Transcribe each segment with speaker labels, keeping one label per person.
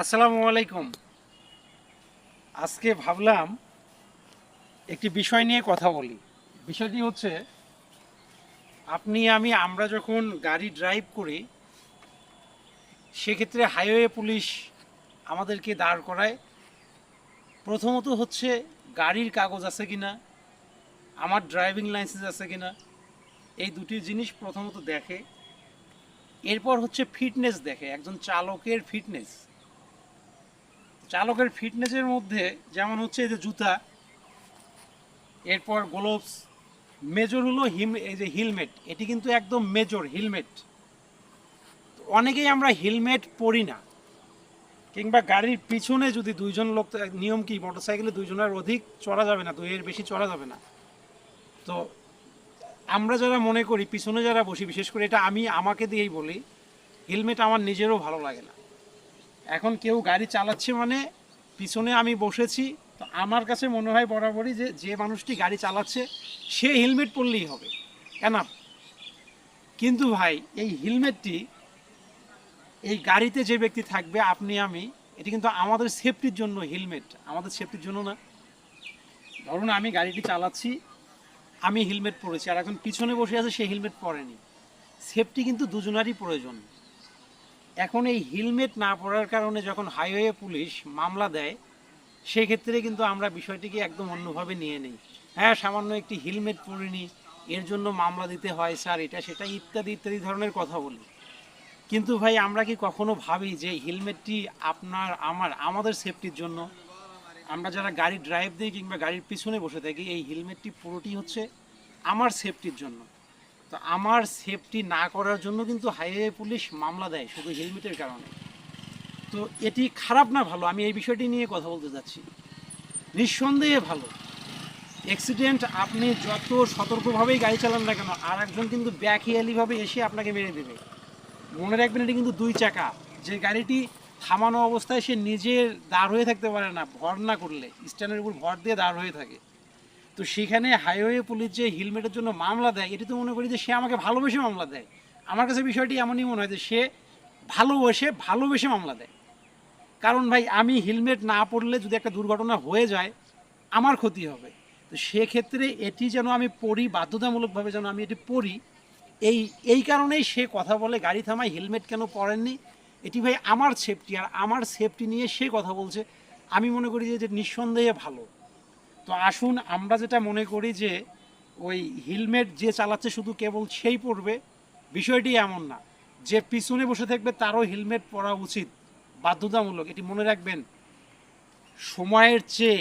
Speaker 1: আসসালামু আলাইকুম। আজকে ভাবলাম একটি বিষয় নিয়ে কথা বলি। বিষয়টি হচ্ছে, আপনি, আমি, আমরা যখন গাড়ি ড্রাইভ করি, সেক্ষেত্রে হাইওয়ে পুলিশ আমাদেরকে দাঁড় করায়। প্রথমত হচ্ছে, গাড়ির কাগজ আছে কি না আমার ড্রাইভিং লাইসেন্স আছে কি না এই দুটি জিনিস প্রথমত দেখে। এরপর হচ্ছে ফিটনেস দেখে, একজন চালকের ফিটনেস চালকের ফিটনেসের মধ্যে যেমন হচ্ছে এই যে জুতা, এরপর গ্লোভস মেজর হলো হিম এই যে হেলমেট এটি কিন্তু একদম মেজর হেলমেট অনেকেই আমরা হেলমেট পরি না, কিংবা গাড়ির পিছনে যদি দুইজন লোক, নিয়ম কি মোটরসাইকেলে দুইজনের অধিক চড়া যাবে না, দুইয়ের বেশি চড়া যাবে না। তো আমরা যারা মনে করি, পিছনে যারা বসি, বিশেষ করে এটা আমি আমাকে দিয়েই বলি হেলমেট আমার নিজেরও ভালো লাগে না। এখন কেউ গাড়ি চালাচ্ছে মানে পিছনে আমি বসেছি, তো আমার কাছে মনে হয় বরাবরই যে যে মানুষটি গাড়ি চালাচ্ছে, সে হেলমেট পরলেই হবে। কেন? কিন্তু ভাই, এই হেলমেটটি, এই গাড়িতে যে ব্যক্তি থাকবে, আপনি, আমি, এটি কিন্তু আমাদের সেফটির জন্য হেলমেট। আমাদের সেফটির জন্য না। ধরুন আমি গাড়িটি চালাচ্ছি, আমি হেলমেট পরেছি, আর এখন পিছনে বসে আছে, সে হেলমেট পরেনি। সেফটি কিন্তু দুজনারই প্রয়োজন। এখন এই হেলমেট না পরার কারণে যখন হাইওয়ে পুলিশ মামলা দেয়, সেক্ষেত্রে কিন্তু আমরা বিষয়টিকে একদম অন্যভাবে নিয়ে নিই। হ্যাঁ সামান্য একটি হেলমেট পরিনি এর জন্য মামলা দিতে হয় স্যার, এটা সেটা ইত্যাদি ইত্যাদি ধরনের কথা বলি। কিন্তু ভাই, আমরা কি কখনো ভাবি যে হেলমেটটি আপনার, আমার, আমাদের সেফটির জন্য? আমরা যারা গাড়ি ড্রাইভ দিই কিংবা গাড়ির পিছনে বসে থাকি, এই হেলমেটটি পুরোটি হচ্ছে আমার সেফটির জন্য। তো আমার সেফটি না করার জন্য কিন্তু হাইওয়ে পুলিশ মামলা দেয় শুধু হেলমেটের কারণে। তো এটি খারাপ না ভালো? আমি এই বিষয়টি নিয়ে কথা বলতে যাচ্ছি। নিঃসন্দেহে ভালো। অ্যাক্সিডেন্ট আপনি যত সতর্কভাবেই গাড়ি চালান না কেন আর একজন কিন্তু ব্যাকহিয়ালিভাবে এসে আপনাকে মেরে দেবে। মনে রাখবেন এটি কিন্তু দুই চাকা। যে গাড়িটি থামানো অবস্থায় সে নিজের দাঁড় হয়ে থাকতে পারে না, ভর না করলে। স্ট্যান্ডের উপর ভর দিয়ে দাঁড় হয়ে থাকে। তো সেখানে হাইওয়ে পুলিশ যে হেলমেটের জন্য মামলা দেয়, এটি তো মনে করি যে সে আমাকে ভালোবেসে মামলা দেয়। আমার কাছে বিষয়টি এমনই মনে হয় যে সে ভালোবেসে ভালোবেসে মামলা দেয়। কারণ ভাই, আমি হেলমেট না পরলে যদি একটা দুর্ঘটনা হয়ে যায়, আমার ক্ষতি হবে। তো সেক্ষেত্রে এটি যেন আমি পড়ি, বাধ্যতামূলকভাবে যেন আমি এটি পড়ি, এই এই কারণেই সে কথা বলে, গাড়ি থামায়, হেলমেট কেন পরেননি? এটি ভাই আমার সেফটি আর আমার সেফটি নিয়ে সে কথা বলছে। আমি মনে করি যে যে নিঃসন্দেহে ভালো। তো আসুন আমরা যেটা মনে করি যে ওই হেলমেট যে চালাচ্ছে শুধু কেবল সেই পড়বে, বিষয়টি এমন না। যে পিছনে বসে থাকবে তারও হেলমেট পরা উচিত, বাধ্যতামূলক। এটি মনে রাখবেন, সময়ের চেয়ে,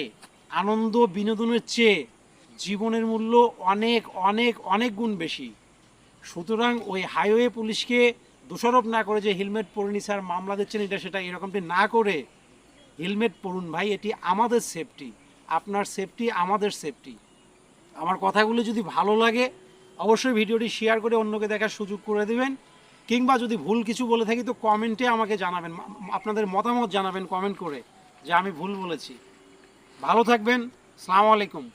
Speaker 1: আনন্দ, বিনোদনের চেয়ে জীবনের মূল্য অনেক অনেক অনেক গুণ বেশি। সুতরাং ওই হাইওয়ে পুলিশকে দোষারোপ না করে যে হেলমেট পরিনি স্যার, মামলা দিচ্ছেন এটা, সেটা এরকমটি না করে হেলমেট পরুন ভাই, এটি আমাদের সেফটি। আপনার সেফটি আমাদের সেফটি আমার কথাগুলো যদি ভালো লাগে, অবশ্যই ভিডিওটি শেয়ার করে অন্যকে দেখার সুযোগ করে দেবেন। কিংবা যদি ভুল কিছু বলে থাকি, তো কমেন্টে আমাকে জানাবেন আপনাদের মতামত জানাবেন কমেন্ট করে, যে আমি ভুল বলেছি। ভালো থাকবেন, সালামু আলাইকুম।